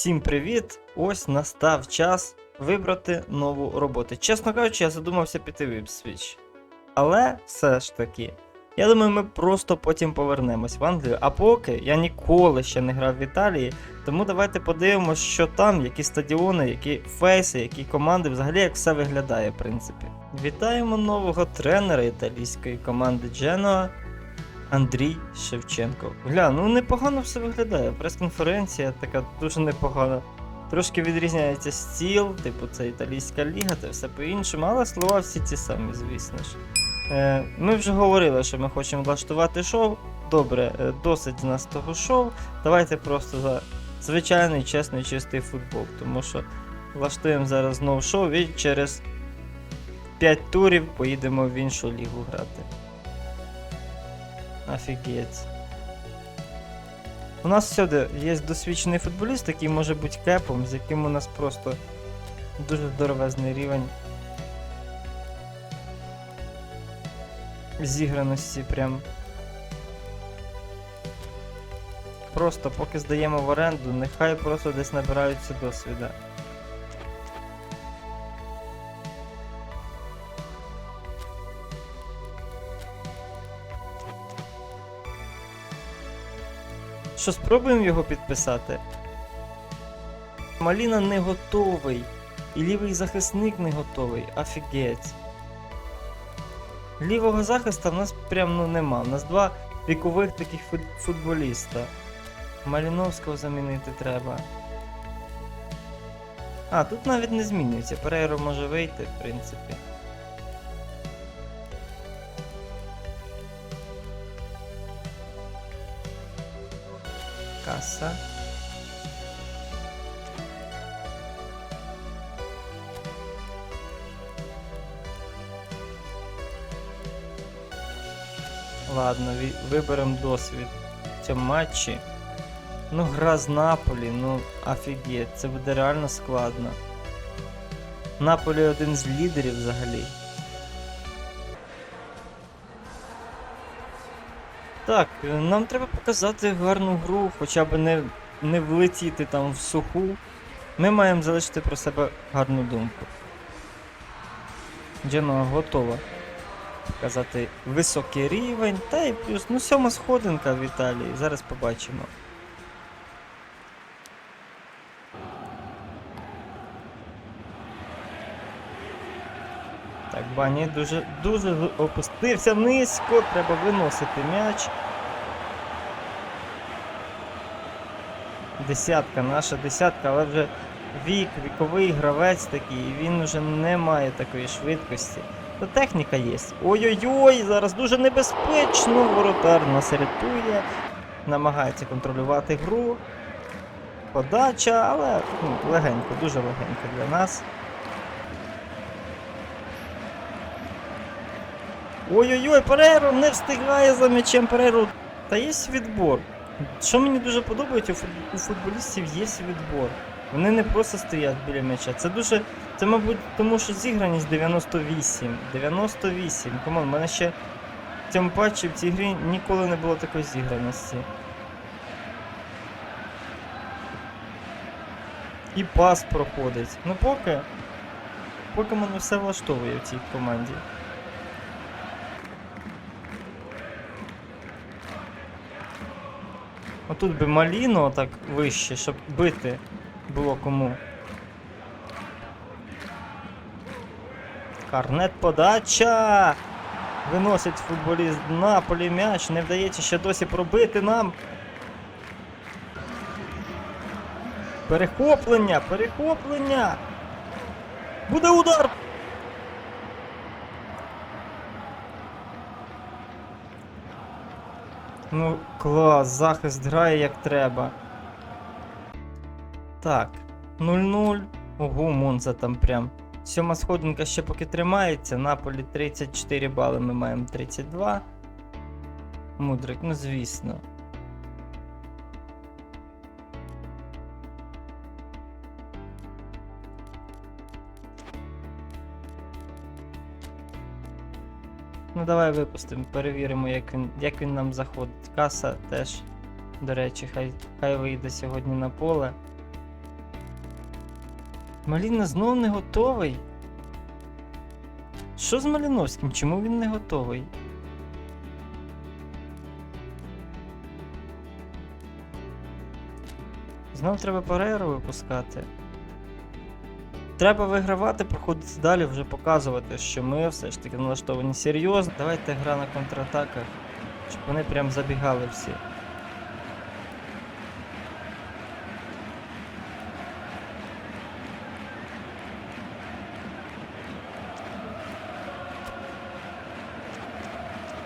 Всім привіт! Ось настав час вибрати нову роботу. Чесно кажучи, я задумався піти в Ipswich. Але все ж таки, я думаю, ми просто потім повернемось в Англію. А поки я ніколи ще не грав в Італії, тому давайте подивимось, що там, які стадіони, які фейси, які команди, взагалі як все виглядає, в принципі. Вітаємо нового тренера італійської команди Genoa Андрій Шевченко. Гля, ну непогано все виглядає. Прес-конференція така дуже непогана. Трошки відрізняється стіл, типу це італійська ліга та все по-іншому, але слова всі ті самі, звісно ж. Е, ми вже говорили, що ми хочемо влаштувати шоу. Добре, е, досить з нас того шоу. Давайте просто за звичайний, чесний, чистий футбол, тому що влаштуємо зараз знову шоу і через 5 турів поїдемо в іншу лігу грати. Офігеть. У нас всюди є досвідчений футболіст, який може бути кепом, з яким у нас просто дуже здоровезний рівень зіграності прям. Просто поки здаємо в оренду, нехай просто десь набираються досвіда. Що, спробуємо його підписати? Маліна не готовий. І лівий захисник не готовий. Офігеть. Лівого захиста в нас прям ну нема. У нас два вікових таких футболіста. Маліновського замінити треба. А, тут навіть не змінюється. Перейро може вийти, в принципі. Каса. Ладно, виберемо досвід в цьому матчі. Ну, гра з Наполі, ну офігеть, це буде реально складно. Наполі один з лідерів взагалі. Так, е, нам треба показати гарну гру, хоча б не, не влетіти там в суху. Ми маємо залишити про себе гарну думку. Джема готова показати високий рівень, та і плюс, ну сьома сходинка в Італії, зараз побачимо. Бані дуже дуже опустився низько, треба виносити м'яч. Десятка, наша десятка, але вже вік, віковий гравець такий, і він вже не має такої швидкості. Та техніка є. Ой-ой-ой, зараз дуже небезпечно. Воротар нас рятує. Намагається контролювати гру. Подача, але ну, легенько, дуже легенько для нас. Ой-ой-ой, Перейро не встигає за м'ячем Перейро. Та є відбор. Що мені дуже подобається, у футболістів є відбор. Вони не просто стоять біля м'яча. Це дуже. Це, мабуть, тому що зіграність 98. 98. Комон, в мене ще цьому патчі в цій грі ніколи не було такої зіграності. І пас проходить. Ну поки. Поки мене все влаштовує в цій команді. Отут би маліно так вище, щоб бити було кому. Карнет подача! Виносить футболіст Наполі м'яч, не вдається ще досі пробити нам. Перехоплення, перехоплення! Буде удар! Ну, клас, захист грає як треба. Так, 0-0. Ого, Монза там прям. Сьома сходинка ще поки тримається. Наполі 34 бали, ми маємо 32. Мудрик, ну звісно. Ну давай випустимо, перевіримо, як він, як він нам заходить. Каса теж, до речі, хай, хай вийде сьогодні на поле. Маліна знов не готовий. Що з Маліновським? Чому він не готовий? Знов треба перерву випускати. Треба вигравати, проходити далі, вже показувати, що ми все ж таки налаштовані серйозно. Давайте гра на контратаках, щоб вони прям забігали всі.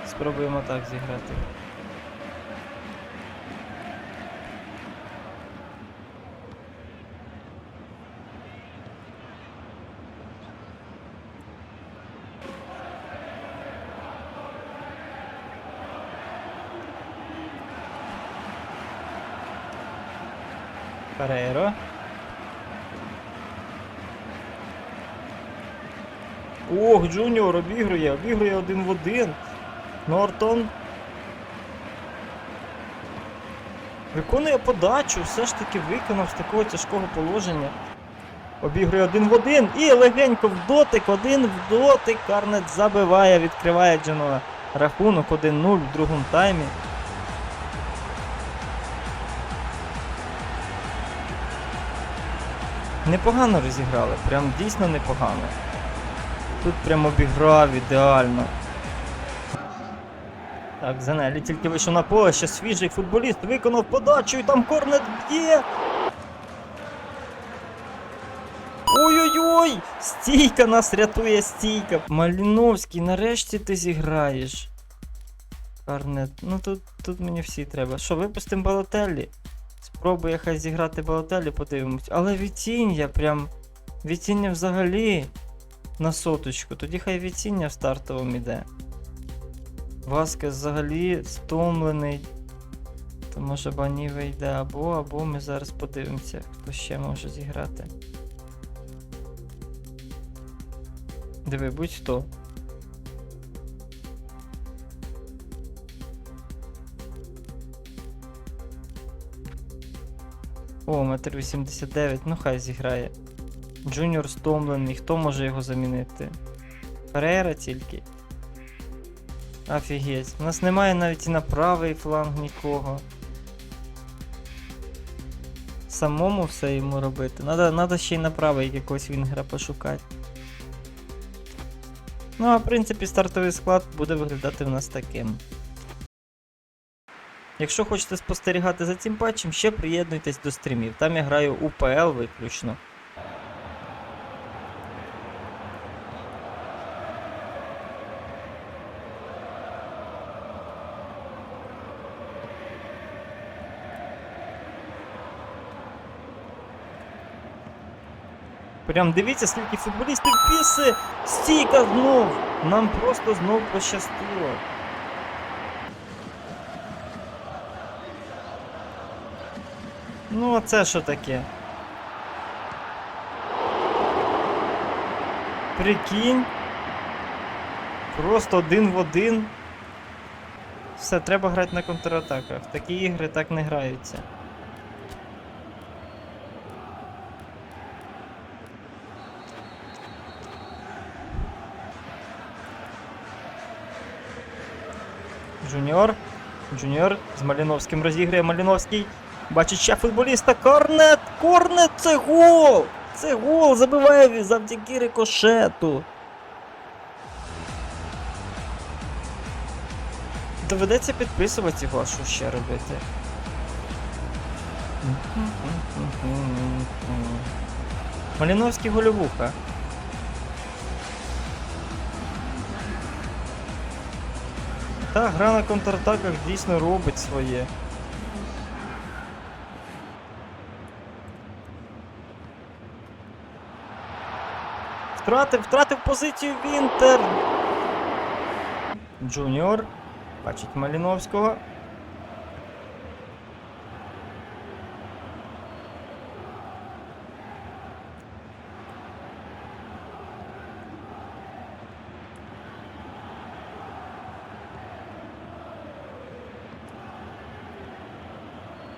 Спробуємо так зіграти. Перейро. Ох, Джуніор обігрує, обігрує один в один. Нортон. Виконує подачу, все ж таки виконав з такого тяжкого положення. Обігрує один в один і легенько в дотик, один в дотик. Карнет забиває, відкриває Дженуа. Рахунок 1-0 в другому таймі. Непогано розіграли, прям дійсно непогано. Тут прям обіграв ідеально. Так, Занелі тільки вийшов на поле, ще свіжий футболіст виконав подачу і там корнет б'є. Ой-ой-ой! Стійка нас рятує стійка. Маліновський, нарешті ти зіграєш. Карнет. Ну тут, тут мені всі треба. Що, випустимо Балотеллі? Спробує хай зіграти Балотеллі, подивимось. Але відтіння прям. Відтіння взагалі на соточку. Тоді хай відтіння в стартовому іде. Васкес взагалі стомлений. То може бані вийде або, або ми зараз подивимося, хто ще може зіграти. Диви, будь-хто. О, метр 89, ну хай зіграє. Джуніор стомлений, хто може його замінити? Ферейра тільки. Офігеть. У нас немає навіть і на правий фланг нікого. Самому все йому робити. Надо, надо ще й на правий якогось вінгера пошукати. Ну, а в принципі, стартовий склад буде виглядати в нас таким. Якщо хочете спостерігати за цим патчем, ще приєднуйтесь до стрімів. Там я граю УПЛ виключно. Прям дивіться, скільки футболістів піси! Стійка знов! Нам просто знов пощастило. Ну, а це що таке? Прикинь. Просто один в один. Все, треба грати на контратаках. Такі ігри так не граються. Джуніор. Джуніор з Маліновським розіграє Маліновський. Бачить ще футболіста. Корнет! Корнет! Це гол! Це гол! Забиває завдяки рикошету. Доведеться підписувати його, що ще робити. Маліновський голівуха. Та гра на контратаках дійсно робить своє. Втратив, втратив позицію Вінтер. Джуніор. Бачить Маліновського.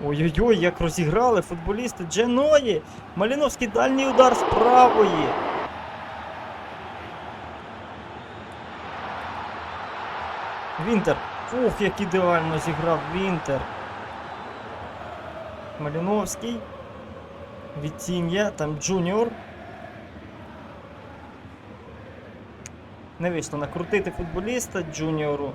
Ой-ой-ой, як розіграли футболісти Дженої. Маліновський дальній удар з правої. Вінтер. Ух, як ідеально зіграв Вінтер. Маліновський. Вітіння, там Джуніор. Не вийшло накрутити футболіста Джуніору.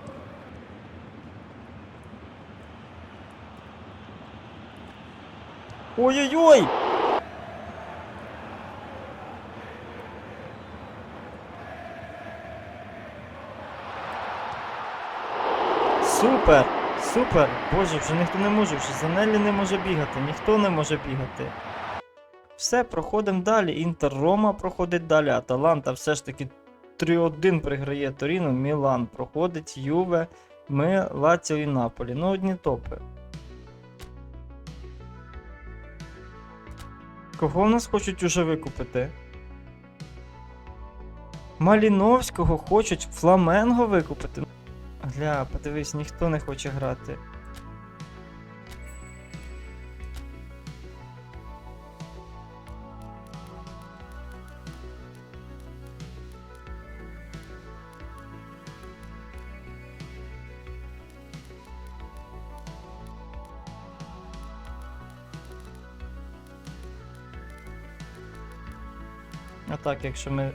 Ой-ой-ой! Супер! Супер! Боже, вже ніхто не може, вже Занелі не може бігати, ніхто не може бігати. Все, проходимо далі. Інтер Рома проходить далі. Аталанта все ж таки 3-1 приграє Торіно, Мілан проходить, Юве, ми, Лаціо і Наполі. Ну, одні топи. Кого в нас хочуть уже викупити? Маліновського хочуть Фламенго викупити. Гля, подивись, ніхто не хоче грати. А так, якщо ми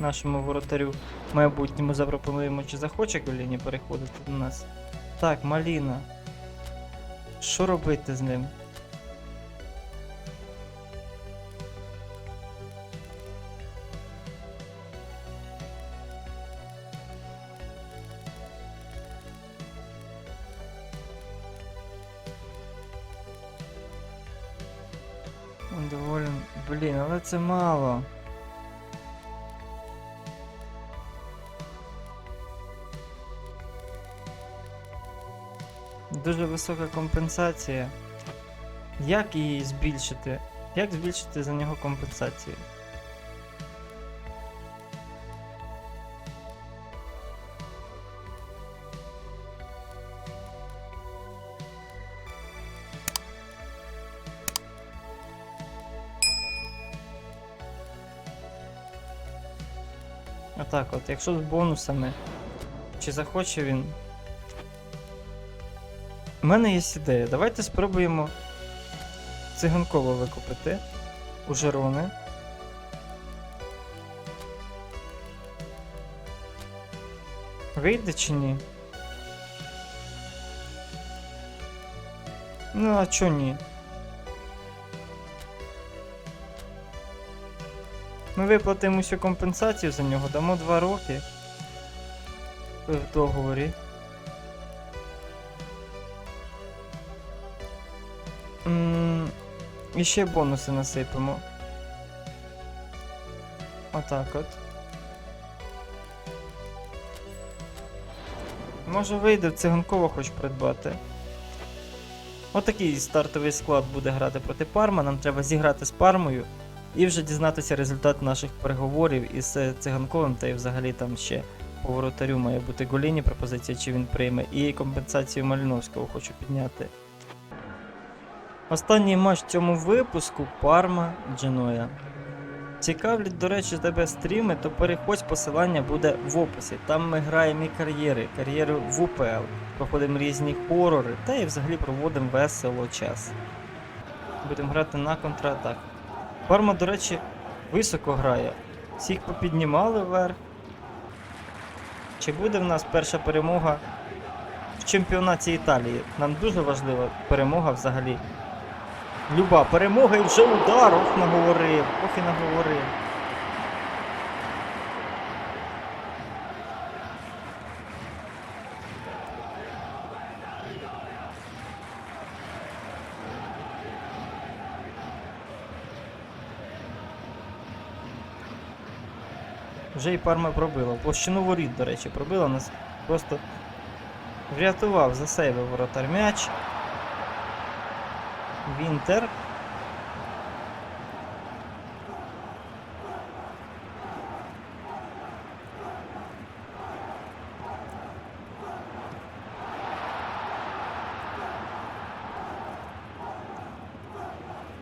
нашому воротарю майбутньому запропонуємо, чи захоче Голіні переходити до нас. Так, Маліна. Що робити з ним? Доволі. Блін, але це мало. Дуже висока компенсація. Як її збільшити? Як збільшити за нього компенсацію? Отак от, якщо з бонусами, чи захоче він у мене є ідея. Давайте спробуємо циганково викупити у Жерони. Вийде чи ні? Ну, а чо ні? Ми виплатимо всю компенсацію за нього, дамо 2 роки в договорі. М, І ще бонуси насипемо. Отак от. Може вийде циганково хоч придбати. Отакий стартовий склад буде грати проти Парма. Нам треба зіграти з Пармою і вже дізнатися результат наших переговорів із е, циганковим, та й взагалі там ще по воротарю має бути голіні пропозиція, чи він прийме, і компенсацію Маліновського хочу підняти. Останній матч в цьому випуску Парма Дженоя. Цікавлять, до речі, тебе стріми, то переходь, посилання буде в описі. Там ми граємо і кар'єри, кар'єри в УПЛ, проходимо різні хорори та і взагалі проводимо весело час. Будемо грати на контратак. Парма, до речі, високо грає. Всіх попіднімали вверх. Чи буде в нас перша перемога в чемпіонаті Італії? Нам дуже важлива перемога взагалі. Люба перемога і вже удар, ох наговорив, ох і наговорив. Вже і парма пробила. Площину воріт, до речі, пробила нас просто врятував, засейвив воротар м'яч. Вінтер.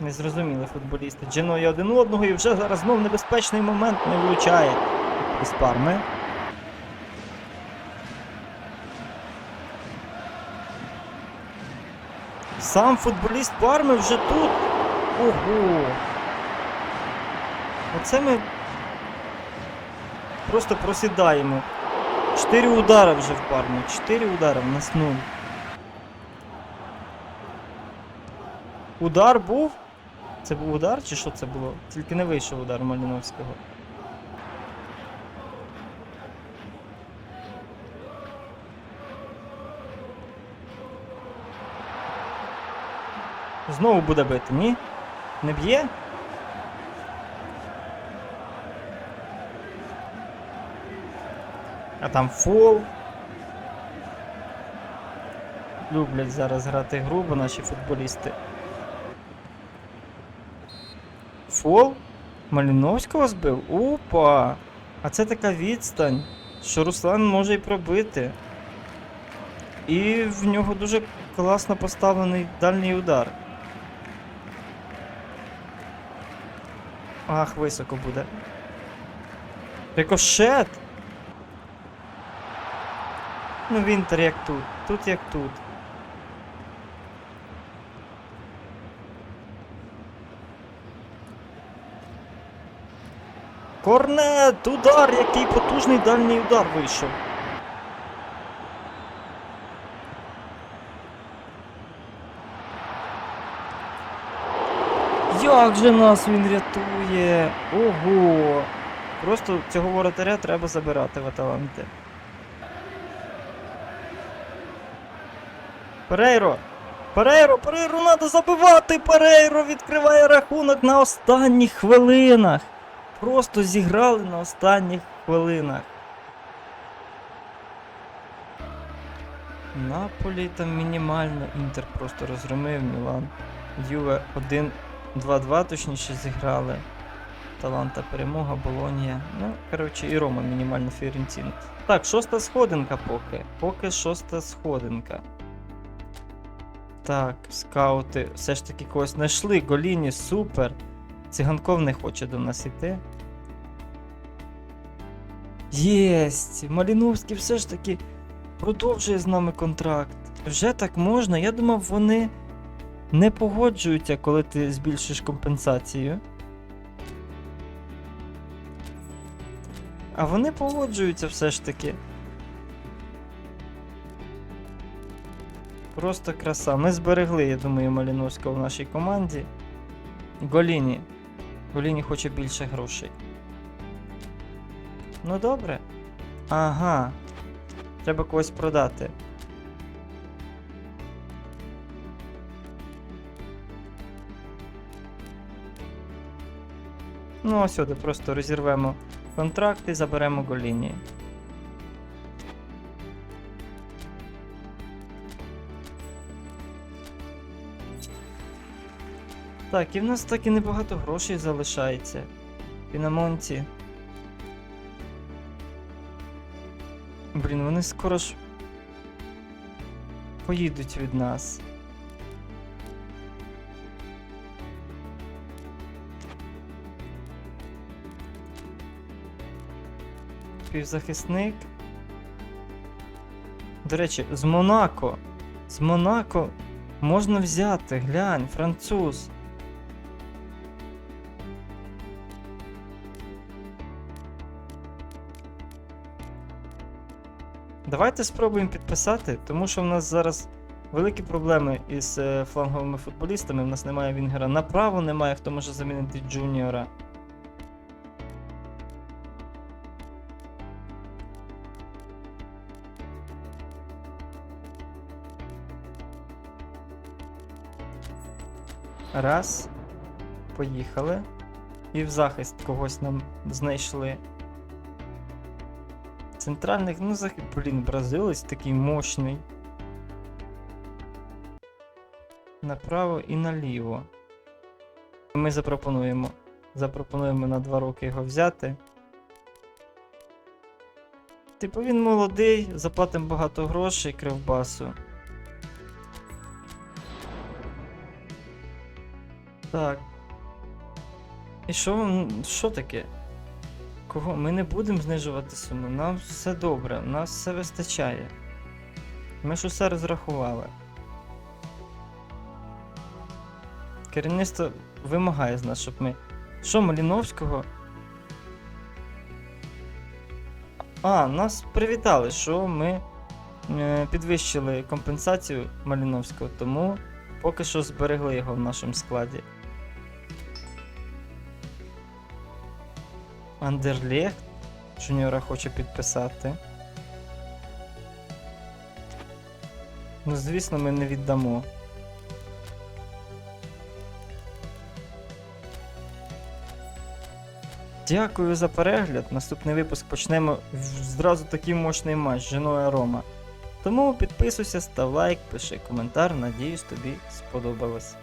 Незрозумілі футболісти. Дженою один одного і вже зараз знов небезпечний момент не влучає. Із. Сам футболіст Парми вже тут. Ого. Оце ми просто просідаємо. Чотири удара вже в Пармі. Чотири удара, в нас нуль. Удар був? Це був удар чи що це було? Тільки не вийшов удар Маліновського. Знову буде бити, ні? Не б'є? А там фол. Люблять зараз грати грубо наші футболісти. Фол? Маліновського збив? Опа! А це така відстань, що Руслан може і пробити. І в нього дуже класно поставлений дальній удар. Ах, високо буде. Рикошет! Ну, Вінтер як тут, тут як тут. Корнет! Удар! Який потужний дальній удар вийшов. Як же нас він рятує? Ого! Просто цього воротаря треба забирати в Аталанти. Перейро! Перейро, Перейро, треба забивати! Перейро відкриває рахунок на останніх хвилинах. Просто зіграли на останніх хвилинах. Наполі там мінімально. Інтер просто розгромив Мілан. Юве 1-2-2 точніше зіграли. Таланта перемога, Болонія. Ну, коротше, і Рома мінімально Фіорентіна. Так, шоста сходинка поки. Поки шоста сходинка. Так, скаути все ж таки когось знайшли. Голіні, супер. Циганков не хоче до нас іти. Єсть! Маліновський все ж таки продовжує з нами контракт. Вже так можна. Я думав, вони не погоджуються, коли ти збільшуєш компенсацію. А вони погоджуються все ж таки. Просто краса. Ми зберегли, я думаю, Маліновського в нашій команді. Голіні. Голіні хоче більше грошей. Ну добре. Ага. Треба когось продати. Ну, ось сюди просто розірвемо контракт і заберемо голіні. Так, і в нас так і небагато грошей залишається. Пінамонті. Блін, вони скоро ж поїдуть від нас. Півзахисник. До речі, з Монако. З Монако можна взяти, глянь, француз. Давайте спробуємо підписати, тому що в нас зараз великі проблеми із е, фланговими футболістами. В нас немає Вінгера. Направо немає, хто може замінити Джуніора. Раз. Поїхали. І в захист когось нам знайшли. Центральних, ну захист, блін, бразилець такий мощний. Направо і наліво. Ми запропонуємо. Запропонуємо на 2 роки його взяти. Типу він молодий, заплатимо багато грошей кривбасу. Так. І що, м, що таке? Кого? Ми не будемо знижувати суму. Нам все добре, нас все вистачає. Ми ж усе розрахували. Керівництво вимагає з нас, щоб ми. Що, Маліновського? А, нас привітали, що ми е, підвищили компенсацію Маліновського, тому поки що зберегли його в нашому складі. Андерлехт Жуніора хоче підписати. Ну, звісно, ми не віддамо. Дякую за перегляд. Наступний випуск почнемо зразу такий мощний матч Genoa Рома. Тому підписуйся, став лайк, пиши коментар. Надіюсь, тобі сподобалось.